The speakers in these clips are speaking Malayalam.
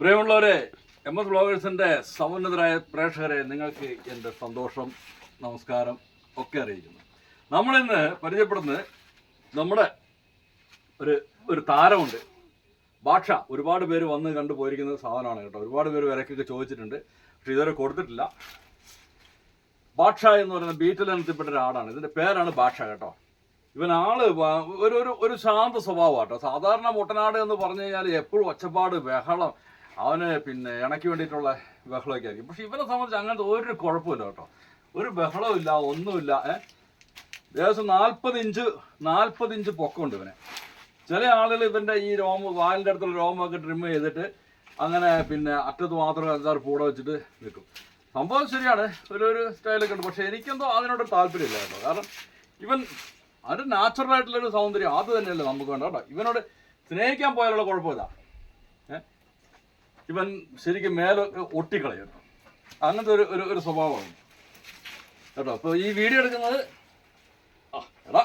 പ്രിയമുള്ളവരെ എം എസ് ബ്ലോഗേഴ്സിന്റെ സമുന്നതരായ പ്രേക്ഷകരെ നിങ്ങൾക്ക് എന്റെ സന്തോഷം നമസ്കാരം ഒക്കെ അറിയിക്കുന്നു. നമ്മളിന്ന് പരിചയപ്പെടുന്നത് നമ്മുടെ ഒരു ഒരു താരമുണ്ട്. ഭാഷ ഒരുപാട് പേര് വന്ന് കണ്ടു പോയിരിക്കുന്ന സാധനമാണ് കേട്ടോ. ഒരുപാട് പേര് വിലക്കൊക്കെ ചോദിച്ചിട്ടുണ്ട്. പക്ഷെ ഇതുവരെ കൊടുത്തിട്ടില്ല. ഭാഷ എന്ന് പറയുന്ന ബീറ്റിൽ ഇനത്തിൽപ്പെട്ട ഒരാളാണ്. ഇതിന്റെ പേരാണ് ഭാഷ കേട്ടോ. ഇവൻ ആൾ ഒരു ഒരു ഒരു ശാന്ത സ്വഭാവമാണ് കേട്ടോ സാധാരണ മുട്ടനാട് എന്ന് പറഞ്ഞു കഴിഞ്ഞാൽ എപ്പോഴും ഒച്ചപ്പാട് ബഹളം അവന് പിന്നെ ഇണയ്ക്ക് വേണ്ടിയിട്ടുള്ള ബഹളമൊക്കെ ആയിരിക്കും പക്ഷെ ഇവനെ സംബന്ധിച്ച് അങ്ങനത്തെ ഒരു കുഴപ്പമില്ല കേട്ടോ. ഒരു ബഹളവും ഇല്ല ഒന്നുമില്ല ഏഹ് ഏകദേശം നാൽപ്പത് ഇഞ്ച് നാൽപ്പത് ഇഞ്ച് പൊക്കമുണ്ട് ഇവനെ. ചില ആളുകൾ ഇവന്റെ ഈ രോമ വാലിന്റെ അടുത്തുള്ള രോമൊക്കെ ട്രിം ചെയ്തിട്ട് അങ്ങനെ പിന്നെ അറ്റത്ത് മാത്രം അഞ്ചാറ് പൂട വെച്ചിട്ട് നിൽക്കും സംഭവം ശരിയാണ് ഒരു ഒരു സ്റ്റൈലൊക്കെ ഉണ്ട്. പക്ഷെ എനിക്കെന്തോ അതിനോട് താല്പര്യമില്ല കേട്ടോ. കാരണം ഇവൻ അത് ഒരു സൗന്ദര്യം അത് തന്നെയല്ലേ നമുക്ക് വേണ്ട കേട്ടോ. ഇവനോട് സ്നേഹിക്കാൻ പോയാലുള്ള കുഴപ്പമില്ല? ഇവൻ ശരിക്കും മേലൊക്കെ ഒട്ടിക്കളയും അങ്ങനത്തെ ഒരു ഒരു ഒരു സ്വഭാവമാണ് കേട്ടോ അപ്പോൾ ഈ വീഡിയോ എടുക്കുന്നത് ആ എടാ.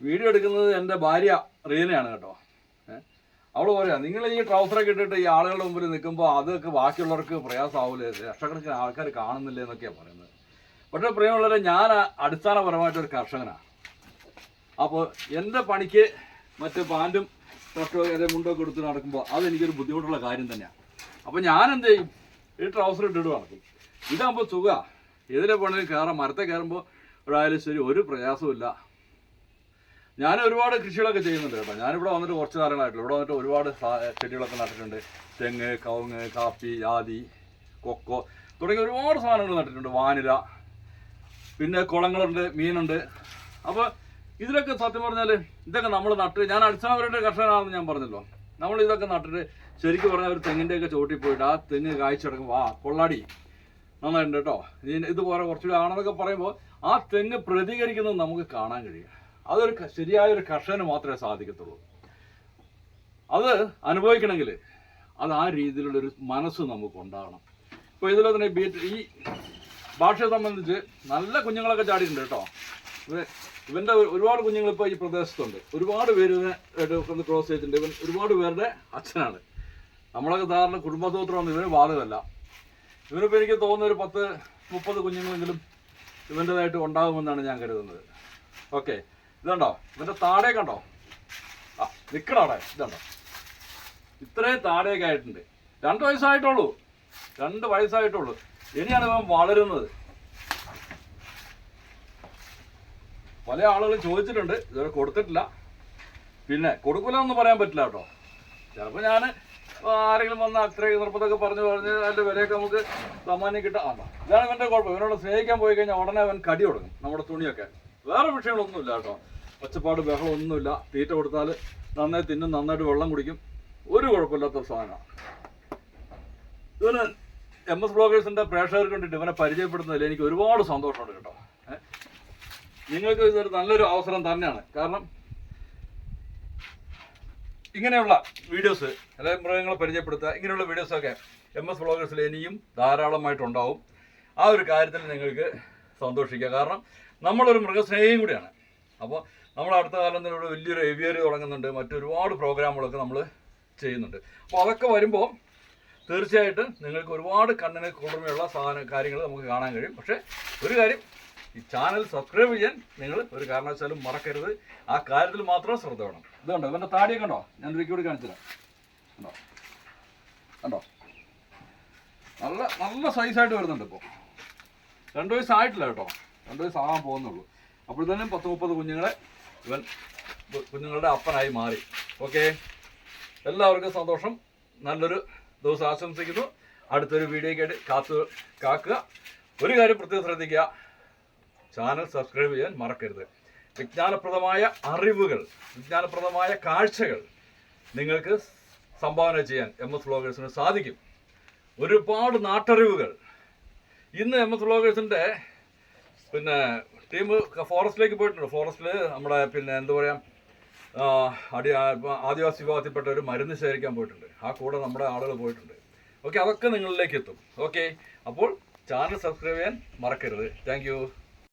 വീഡിയോ എടുക്കുന്നത് എന്റെ ഭാര്യ റീനയാണ് കേട്ടോ. അവൾ പറയാ നിങ്ങൾ ഈ ട്രൗസറൊക്കെ ഇട്ടിട്ട് ഈ ആളുകളുടെ മുമ്പിൽ നിൽക്കുമ്പോൾ അതൊക്കെ ബാക്കിയുള്ളവർക്ക് പ്രയാസമാവില്ലേ ലക്ഷക്കണക്കിന് ആൾക്കാർ കാണുന്നില്ലേ എന്നൊക്കെയാണ് പറയുന്നത്. പക്ഷേ പ്രിയമുള്ളവരെ ഞാൻ അടിസ്ഥാനപരമായിട്ടൊരു കർഷകനാണ് അപ്പോൾ എന്റെ പണിക്ക് മറ്റ് പാന്റും ഷർട്ടോ അതേ മുണ്ടോ എടുത്ത് നടക്കുമ്പോൾ അതെനിക്കൊരു ബുദ്ധിമുട്ടുള്ള കാര്യം തന്നെയാണ് അപ്പോൾ ഞാൻ എന്ത് ചെയ്യും? ഈ ട്രൗസർ ഇട്ടിട്ട് നടക്കും. ഇതാകുമ്പോൾ സുഖ. എതിരെ പണിയിൽ കയറാം മരത്തെ കയറുമ്പോൾ ഒരായാലും ശരി ഒരു പ്രയാസമില്ല ഞാൻ ഒരുപാട് കൃഷികളൊക്കെ ചെയ്യുന്നുണ്ട് കേട്ടോ. ഞാനിവിടെ വന്നിട്ട് കുറച്ച് കാലങ്ങളായിട്ടുള്ളൂ. ഇവിടെ വന്നിട്ട് ഒരുപാട് ചെടികളൊക്കെ നട്ടിട്ടുണ്ട്. തെങ്ങ് കവുങ്ങ് കാപ്പി ജാതി കൊക്കോ തുടങ്ങിയ ഒരുപാട് സാധനങ്ങൾ നട്ടിട്ടുണ്ട്. വാനില പിന്നെ കുളങ്ങളുണ്ട് മീനുണ്ട്. അപ്പോൾ ഇതിലൊക്കെ സത്യം പറഞ്ഞാൽ ഇതൊക്കെ നമ്മൾ നട്ട് ഞാൻ അടിസ്ഥാനപരമായിട്ട് കർഷകനാണെന്ന് ഞാൻ പറഞ്ഞല്ലോ. നമ്മൾ ഇതൊക്കെ നട്ടിട്ട് ശരിക്കും പറഞ്ഞാൽ ഒരു തെങ്ങിന്റെയൊക്കെ ചോട്ടിൽ പോയിട്ട് ആ തെങ്ങ് കായ്ച്ചെടുക്കുമ്പോൾ ആ കൊള്ളാടി നന്നായിട്ടുണ്ട് കേട്ടോ. ഇനി ഇതുപോലെ കുറച്ചുകൂടി ആണെന്നൊക്കെ പറയുമ്പോൾ ആ തെങ്ങ് പ്രതികരിക്കുന്നത് നമുക്ക് കാണാൻ കഴിയും. അതൊരു ശരിയായ ഒരു കർഷകന് മാത്രമേ സാധിക്കത്തുള്ളൂ. അത് അനുഭവിക്കണമെങ്കിൽ അത് ആ രീതിയിലുള്ളൊരു മനസ്സ് നമുക്ക് ഉണ്ടാകണം ഇപ്പോൾ ഇതിലെ തന്നെ ബീറ്റ് ഈ ഭാഷയെ സംബന്ധിച്ച് നല്ല കുഞ്ഞുങ്ങളൊക്കെ ചാടിയിട്ടുണ്ട് കേട്ടോ. ഇവന്റെ ഒരുപാട് കുഞ്ഞുങ്ങൾ ഇപ്പോൾ ഈ പ്രദേശത്തുണ്ട്. ഒരുപാട് പേര് ഇവനെ ക്രോസ് ചെയ്തിട്ടുണ്ട്. ഇവൻ ഒരുപാട് പേരുടെ അച്ഛനാണ്. നമ്മളൊക്കെ ധാരണ കുടുംബസൂത്രമൊന്നും ഇവന് ബാധകമല്ല. ഇവനിപ്പോൾ എനിക്ക് തോന്നുന്ന ഒരു പത്ത് മുപ്പത് കുഞ്ഞുങ്ങളെങ്കിലും ഇവന്റെതായിട്ട് ഉണ്ടാകുമെന്നാണ് ഞാൻ കരുതുന്നത്. ഓക്കെ. ഇതുണ്ടോ? ഇവന്റെ താടേ കണ്ടോ? ആ നിൽക്കണവിടെ ഇതുണ്ടോ? ഇത്രയും താടയൊക്കെ ആയിട്ടുണ്ട്. രണ്ട് വയസ്സായിട്ടുള്ളൂ. രണ്ട് വയസ്സായിട്ടുള്ളൂ. ഇനിയാണ് ഇവൻ വളരുന്നത്. പല ആളുകളും ചോദിച്ചിട്ടുണ്ട് ഇതുവരെ കൊടുത്തിട്ടില്ല. പിന്നെ കൊടുക്കില്ല പറയാൻ പറ്റില്ല കേട്ടോ. ചിലപ്പോൾ ഞാൻ ആരെങ്കിലും വന്ന് അത്രയും നിർബന്ധമൊക്കെ പറഞ്ഞു പറഞ്ഞ് അതിന്റെ വിലയൊക്കെ നമുക്ക് സമ്മാനം കിട്ടാം ഇതാണ് ഇവന്റെ കുഴപ്പം ഇവനോട് സ്നേഹിക്കാൻ പോയി കഴിഞ്ഞാൽ ഉടനെ അവൻ കടി കൊടുക്കും നമ്മുടെ തുണിയൊക്കെ. വേറെ വിഷയങ്ങളൊന്നുമില്ല കേട്ടോ. ഒച്ചപ്പാട് ബഹളം ഒന്നുമില്ല. തീറ്റ കൊടുത്താൽ നന്നായി തിന്നും നന്നായിട്ട് വെള്ളം കുടിക്കും. ഒരു കുഴപ്പമില്ലാത്ത സാധനമാണ് ഇവന് എം എസ് ബ്ലോഗേഴ്സിന്റെ പ്രേക്ഷകർക്ക് വേണ്ടിയിട്ട് ഇവനെ പരിചയപ്പെടുന്നതിൽ എനിക്ക് ഒരുപാട് സന്തോഷമുണ്ട് കേട്ടോ? നിങ്ങൾക്ക് ഇതൊരു നല്ലൊരു അവസരം തന്നെയാണ്. കാരണം ഇങ്ങനെയുള്ള വീഡിയോസ് അതായത് മൃഗങ്ങളെ പരിചയപ്പെടുത്തുക ഇങ്ങനെയുള്ള വീഡിയോസൊക്കെ എം എസ് ബ്ലോഗേഴ്സിൽ ഇനിയും ധാരാളമായിട്ടുണ്ടാവും. ആ ഒരു കാര്യത്തിൽ നിങ്ങൾക്ക് സന്തോഷിക്കുക കാരണം നമ്മളൊരു മൃഗസ്നേഹിയും കൂടിയാണ്. അപ്പോൾ നമ്മൾ അടുത്ത കാലം തന്നെ വലിയൊരു എവിയറി തുടങ്ങുന്നുണ്ട്. മറ്റൊരുപാട് പ്രോഗ്രാമുകളൊക്കെ നമ്മൾ ചെയ്യുന്നുണ്ട്. അപ്പോൾ അതൊക്കെ വരുമ്പോൾ തീർച്ചയായിട്ടും നിങ്ങൾക്ക് ഒരുപാട് കണ്ണിന് കുളിർമയുള്ള സാധന കാര്യങ്ങൾ നമുക്ക് കാണാൻ കഴിയും. പക്ഷേ ഒരു കാര്യം ഈ ചാനൽ സബ്സ്ക്രൈബ് ചെയ്യാൻ നിങ്ങൾ ഒരു കാരണവശാലും മറക്കരുത്. ആ കാര്യത്തിൽ മാത്രം ശ്രദ്ധ വേണം. ഇതുണ്ടോ? ഇവന്റെ താടിയൊക്കെ കണ്ടോ? ഞാൻ ഒരിക്കൽ കൂടി കാണിച്ചു തരാം. കണ്ടോ? കണ്ടോ? നല്ല നല്ല സൈസായിട്ട് വരുന്നുണ്ട് ഇപ്പോൾ രണ്ട് വയസ്സായിട്ടില്ല കേട്ടോ. രണ്ട് വയസ്സാകാൻ പോകുന്നുള്ളൂ. അപ്പോഴത്തേനും പത്ത് മുപ്പത് കുഞ്ഞുങ്ങളെ ഇവൻ കുഞ്ഞുങ്ങളുടെ അപ്പനായി മാറി. ഓക്കെ എല്ലാവർക്കും സന്തോഷം. നല്ലൊരു ദിവസം ആശംസിക്കുന്നു. അടുത്തൊരു വീഡിയോയ്ക്കായിട്ട് കാത്തു കാക്കുക. ഒരു കാര്യം പ്രത്യേകം ശ്രദ്ധിക്കുക. ചാനൽ സബ്സ്ക്രൈബ് ചെയ്യാൻ മറക്കരുത്. വിജ്ഞാനപ്രദമായ അറിവുകൾ വിജ്ഞാനപ്രദമായ കാഴ്ചകൾ നിങ്ങൾക്ക് സംഭാവന ചെയ്യാൻ എം എസ് വ്ളോഗേഴ്സിന് സാധിക്കും. ഒരുപാട് നാട്ടറിവുകൾ. ഇന്ന് എം എസ് വ്ളോഗേഴ്സിന്റെ പിന്നെ ടീം ഫോറസ്റ്റിലേക്ക് പോയിട്ടുണ്ട്. ഫോറസ്റ്റിൽ നമ്മുടെ പിന്നെ എന്താ പറയുക അടി ആദിവാസി വിഭാഗത്തിൽപ്പെട്ട ഒരു മരുന്ന് ശേഖരിക്കാൻ പോയിട്ടുണ്ട്. ആ കൂടെ നമ്മുടെ ആളുകൾ പോയിട്ടുണ്ട്. ഓക്കെ അതൊക്കെ നിങ്ങളിലേക്ക് എത്തും. ഓക്കെ അപ്പോൾ ചാനൽ സബ്സ്ക്രൈബ് ചെയ്യാൻ മറക്കരുത്. താങ്ക്